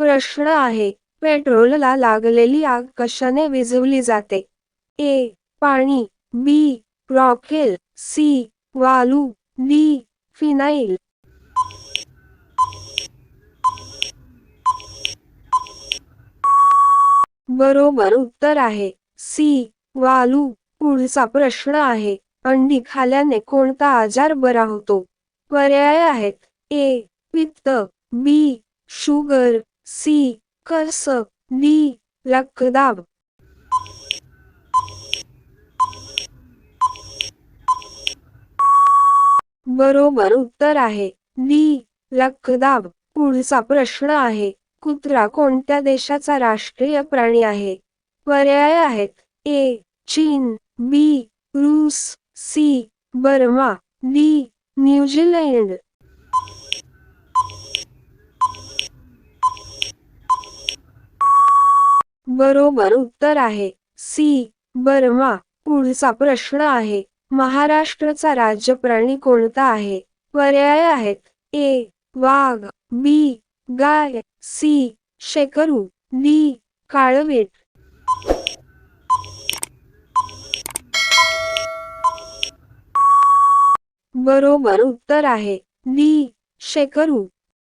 प्रश्न आहे. पेट्रोलला लागलेली आग कशाने विझवली जाते? ए. पाणी. बी. रॉकेल सी. वालू. डी. फिनाईल. बरोबर उत्तर आहे. सी. वालू. पुढचा प्रश्न आहे. अंडी खाल्याने कोणता आजार बरा होतो? पर्याय आहेत. ए. पित्त. बी. शुगर. सी कर्स डी लकदाब बरोबर उत्तर आहे. डी लखदाब. पुढचा प्रश्न आहे. कुत्रा कोणत्या देशाचा राष्ट्रीय प्राणी आहे? पर्याय आहेत. ए चीन. बी रूस. C Burma. D New Zealand. बरोबर उत्तर आहे. सी. बर्मा पुढचा प्रश्न आहे. महाराष्ट्राचा राज्य प्राणी कोणता आहे? पर्याय आहेत. ए. वाघ बी. गाय सी. शेकरू डी. काळवीट. बरोबर उत्तर आहे. डी. शेकरू.